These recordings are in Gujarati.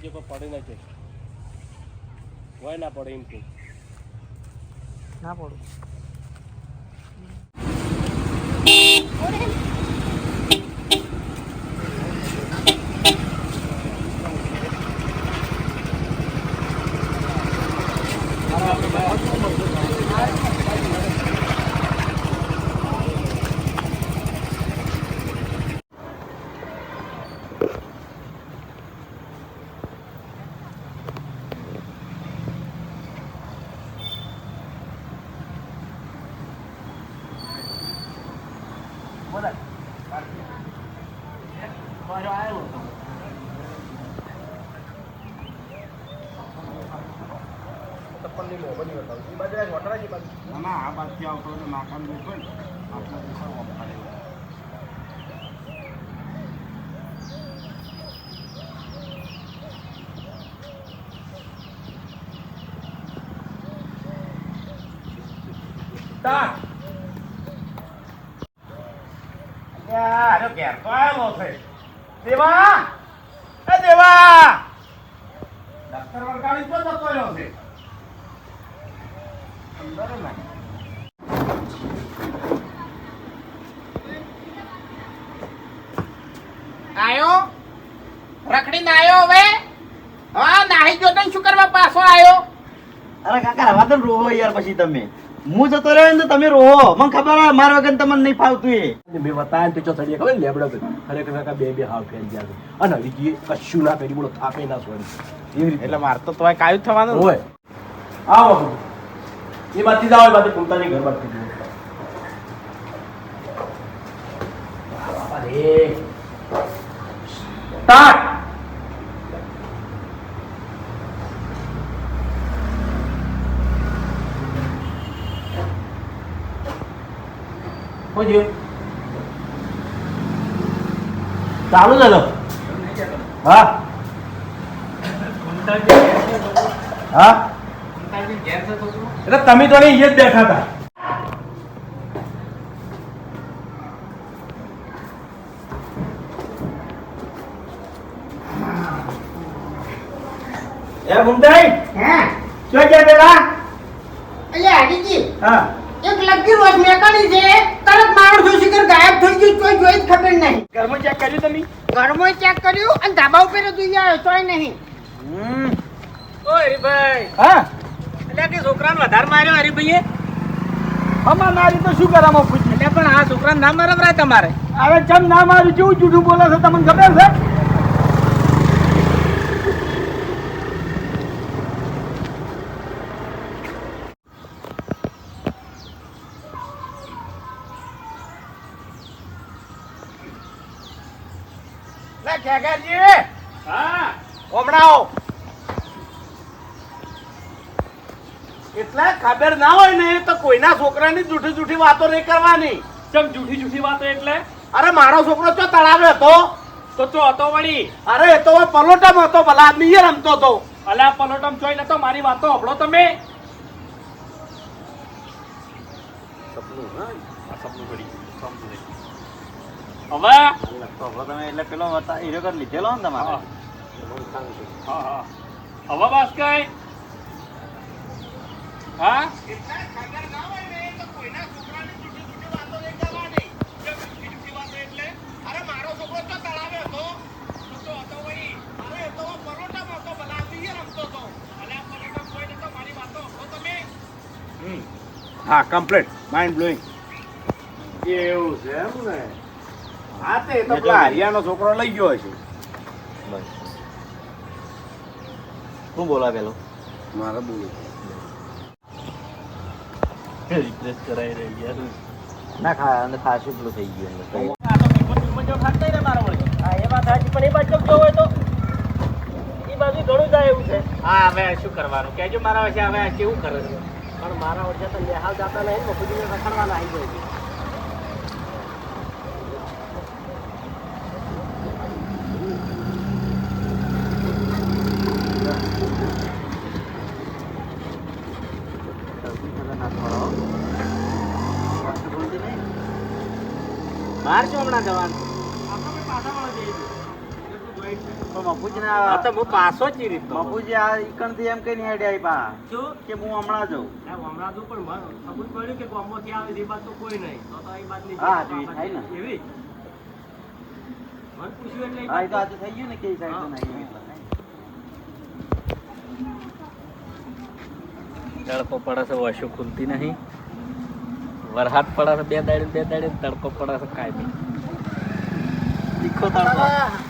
રાખજો પર પડે ના છે. હોય ના પડે એમ કે. ના પડું. ના ના આ બાજુ આવતો હતો નાકામ દેખો ને આટલા દિવસો વપરાય અરે ઘેર તો આવેલો છે. દેવા! એ દેવા! દફતર વળગાડી તો જતો રહ્યો છે. અંદર નહીં આયો? રખડીને આયો હવે? હા નાહી ગયો તને શું કરવા પાછો આયો? અરે કાકા રવા તો ને રોહો યાર પછી તમે. હું જતો રહ્યો ને તમે રોહો. મને ખબર હોય મારા વગર તમને નહીં ફાવતું એ. મેં બતાવ્યા ને તો ચડીએ ખબર ને લેબડો તો? ખરેખર કાકા બે બે હાવ ફેલ ગયા અને હરીજી કશું ના કરી બોલો થાપે ના રીતે. એટલે મારે તો કાયું જ થવાનું. હોય આવો એ બાજુ જાઓ એ બાજુ પોતાની ઘર બાજુ બાપા રે સ્ટાર્ટ હોજો ચાલુ છે તો હા? હા? એટલે તમે તો અહીં જ બેઠા હતા. એ ભૂમતાઈ હે. શું ગયા પેલા અલ્યા હરીજી હા. એક લગી રોજ મેકાની છે તરત મારો જો શિખર ગાયબ થઈ ગયું કોઈ જોઈ જ ખબર નહીં. ઘરમાં ચેક કર્યું તમે? ઘરમાં ચેક કર્યું અને ધાબા ઉપર જોઈ આવ્યો તોય નહીં. ઓય હરીભાઈ. હા? એટલે કે છોકરાને વધારે માર્યો હરીભાઈએ? અમાર મારી તો શું કરામાં પૂછ્યું? એટલે પણ આ છોકરાને ના મારવરાય તમારે. હવે ચમ ના માર્યું? કેવું જૂઠું બોલે છે? તમને ખબર છે? લે ખેગાજી હા. હમણાં એટલે ખબર ના હોય ને તો કોઈના છોકરાની જૂઠી જૂઠી વાતો નહીં કરવાની. ચમ જૂઠી જૂઠી વાતો એટલે? અરે મારો છોકરો ચો તળાવે હતો? તો ચો હતો વળી? અરે એ તો પલોટમ હતો ભલા આદમી રમતો હતો. અલ્યા પલોટમ જોઈ નતો મારી વાતો હબળો તમે. હવે તો હવે? તમે એટલે પેલો વતા હીરો કર લીધેલો ને તમારે? હા. હા હવે બસ કઈ? હા? હા કમ્પ્લીટ માઇન્ડ બ્લોઈંગ એવું છે એમ ને? હા તે તો પેલા હરિયાનો છોકરો લઈ ગયો છે બસ શું બોલા પેલો? મારે બોલું રિપ્લેસ કરાઈ રહી યાર ના ખા અને ખાસું પેલું થઈ ગયું આ તો જો ને મારો વળી. હા એ વાત સાચી પણ એ બાજુ જો હોય તો. એ બાજુ ઘણું જાય એવું છે. હા હવે શું કરવાનું? કેજો મારા વચ્ચે હવે કેવું કરે છે? પણ મારા વચ્ચે તો લેહાલ જાતા નહીં ને ખુદીને રખડવાના આવી જાય છે બહાર છો હમણાં જવાનું આપણે પાછા મળવા જઈએ છીએ તો મફુજી આ તો હું પાછો જ ઈ રીતનો. મફુજી આ ઈકણથી એમ કઈ હેડે આવી પા શું? કે હું હમણાં જઉં આ હમણાં તો પણ મને ખબર પડી કે ગામમાંથી આવે છે એ વાત તો કોઈ નહીં તો તો એ વાત નહીં હા, તો એ થાય ને. એવી મને પૂછ્યું એટલે એ હા એ તો વાત આજે થઈ ગયું ને કે સાઈડ તો નહીં એટલે તડકો પડે છે વશો ખુલતી નહીં. વરસાદ પડે છે, બે દાડે બે દાડે તડકો પડે છે, કાંઈ નહીં. તીખો તડકો.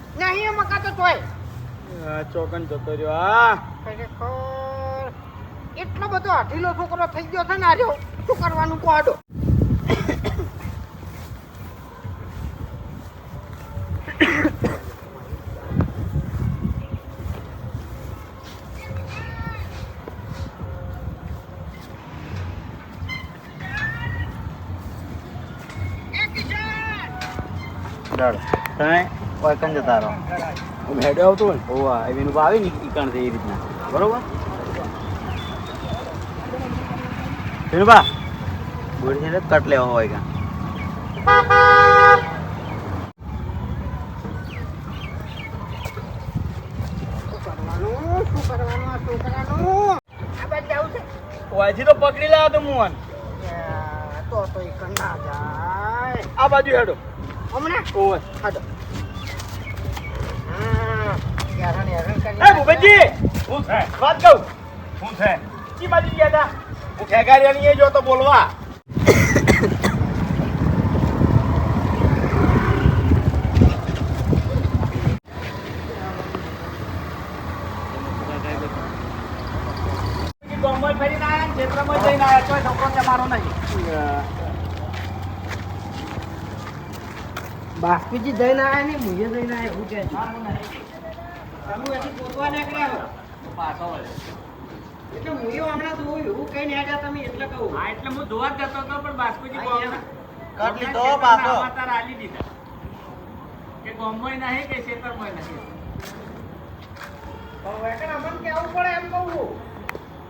કઈ નહીં મકાતો તોય. આ ચોકન જતો રહ્યો આ ખરેખર એટલો બધો અઢીલો છોકરો થઈ ગયો છે ને શું કરવાનું કોડો ડર તમે ઓયકન જતા રહો. હેડે આવતો હોય ઓવા એ વિનું આવે ને ઈકણથી એ રીતના. બરોબર? વિનુભા બોડી છે કટ લેવો હોય કાં? છે ઓયથી તો પકડી લાવ્યો તો મુવાન તો તો ઈ કંડા જાય. આ બાજુ હેડો. હમણાં? ઓય હાલો હા હેરાન હેરાન કરી એ ભૂપતજી શું છે? વાત કહું? શું છે? કી બાજુ ગયા હતા હું ખેગારિયાની જો તો બોલવા. ક્ષેત્રમાં જઈને આયા તોય છોકરો તમારો નહીં. બાસ્કુજી જઈને આયા ને મુજે જઈને આયા એવું કે તમે એથી પોતવા નીકળ્યા હો. પાછો વળ્યો. એટલે હું એવું હમણાં જોયું એવું કઈ નેડ્યા તમે એટલે કહું. હા એટલે હું જોવા જતો હતો પણ બાસ્કુજી કટ લીધો પાછો. સમાચાર આલી દીધા. કે ગામમાંય નહીં કે ખેતરમાંય નહીં? હવે વેકણ અમને કહેવું પડે એમ કહું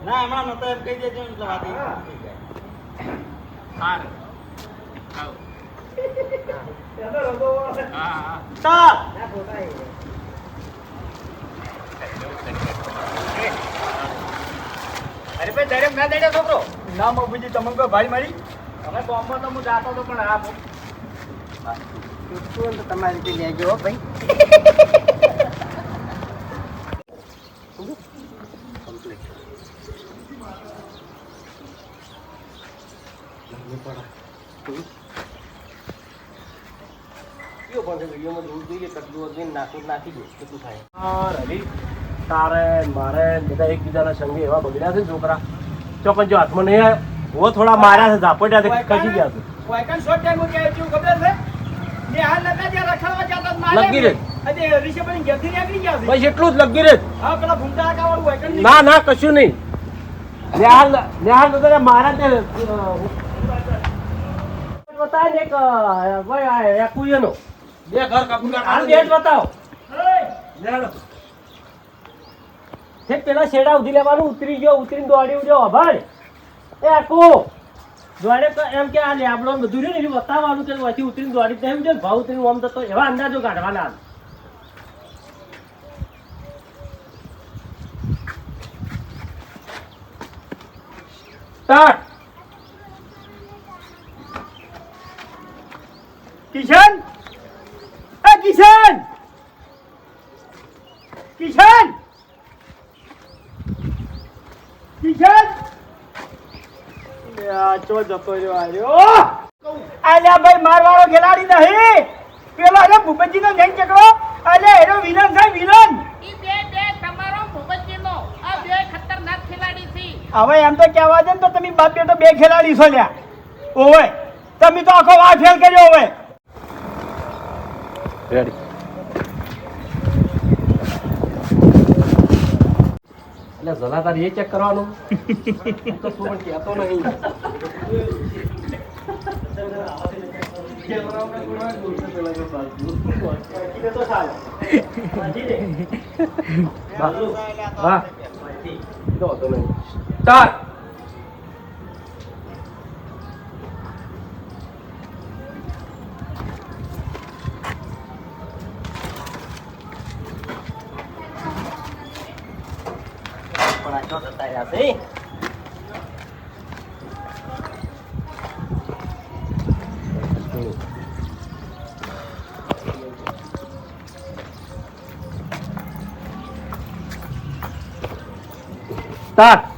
ના હમણાં નતો એમ કહી દેજો એટલે વાત હા. સારું હા હા ચા ના ખોટા એ. અરે ભાઈ દરેક ના દડે છોકરો. ના મગુજી તમને કોઈ ભાઈ મારી. હવે ગામમાં તો હું જાતો હતો પણ આ તો તમારી લેજો ભાઈ. તારે મારે બધા એકબીજાના સંગે એવા બગડ્યા છે છોકરા. પણ જો હાથમાં નહીં આવ્યો હું થોડા માર્યા છે ઝાપટ્યા છે ખસી ગયા છે. વાયકન શોર્ટ ટાઈમ કે આઈ ખબર છે? ને હાલ નતા જ્યાં રખડવા જતા મારે લગી રહે. અજે ઋષભભાઈ ઘેરથી નીકળી ગયા છે. બસ એટલું જ લગી રે હા પેલા ભૂમતા આકા વાળું વાયકન ના ના કશું નહીં. નેહાલ નેહાલ તો મારા તે બતાય ને એક ભાઈ આ એકુયનો બે ઘર કપૂર હાલ ડેટ બતાવો. નેહાલ. ઠેક પેલા શેડા ઉધી લેવાનું, ઉતરી ગયો, ઉતરીને દોડી ઉડ્યો ભાઈ એ આખો. દોડે એમ કે આ લેબડો બધું રહ્યું ને એ બતાવવાનું કે પછી ઉતરીને દોડી તો એમ છે ભાવ ઉતરીને આમ તો એવા અંદાજો કાઢવાના. સ્ટાર્ટ. ચો જતો રહ્યો આર્યો. આલ્યા ભાઈ મારવાળો ખેલાડી નહીં. પેલો અરે ભૂપતજી નો જૈન ચકડો. અરે એનો વિલન છે વિલન. ઈ બે બે તમારો ભૂપતજીનો. આ બે ખતરનાક ખેલાડી છે. હવે એમ તો કહેવા છે ને તો તમે બાપ બેટો બે ખેલાડી છો લ્યા. ઓવે તમે તો આખો વાર ફેલ કર્યો હવે રેડી એટલે જલાતાર એ ચેક કરવાનું? તો શું પણ કહેતો નહીં. હા શું થતા રહ્યા છે સ્ટાર્ટ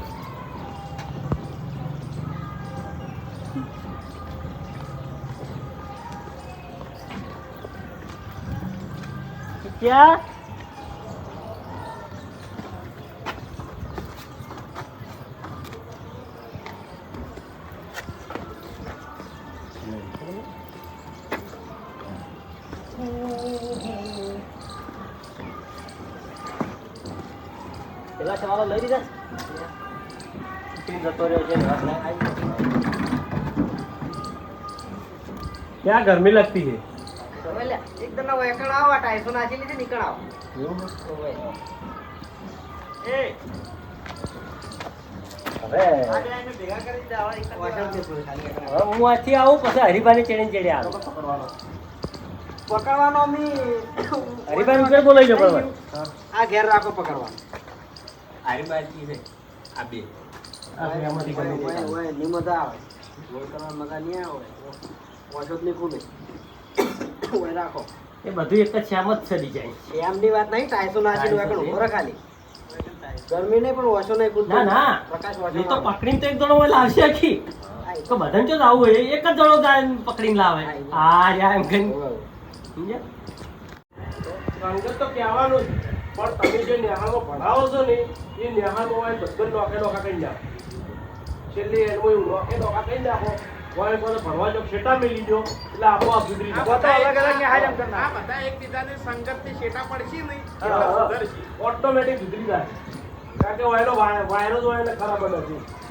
क्या गर्मी लगती है એકદમ ના વેકણ આવો ટાઈસો નાખી લીધી નીકળ આવો એ હવે હવે હું આથી આવું પછી હરિભાઈ ચડીને ચડી આવું પકડવાનો અમી હરિભાઈ ઉપર બોલાઈ જાવ બરાબર આ ઘેર રાખો પકડવાનો હરીબાજી છે આ બે આમાંથી ગમે તે ઓય, ઓય, મજા આવે. ગોળ કરવાનો મજા નહીં આવે. ઓછો જ નહીં ખુલે ઓય રાખો. એ બધું એક જ શ્યામ જ ચડી જાય. એમની વાત નહીં ટાઈસો નાખી વેકણ ઊભો ખાલી. ગરમી નહીં પણ ઓછો નહીં ખુલતો ના ના. પ્રકાશ એ તો પકડીને તો એક જણો હોય લાવશે આખી. તો. બધાને જો આવું હોય એક જ જણો જાય ને પકડીને લાવે. હા યાર એમ કઈ સમજ્યા? રંગત તો કહેવાનું જ પણ તમે જે નેહામાં ભણાવો છો ને એ નેહાનો હોય બધું નોખે નોખા કરી નાખો. છેલ્લે એનું નાખો. કોઈ ભણવા જો મેલી એટલે આપોઆપ સુધરી આ જાય બધા એક- આ બધા એકબીજાની સંગતથી છેટા પડશે નહીં. એટલે સુધરશે. ઓટોમેટિક સુધરી જાય. કારણ કે વાયરો વાયરો જ હોય એટલે ખરાબ જ નથી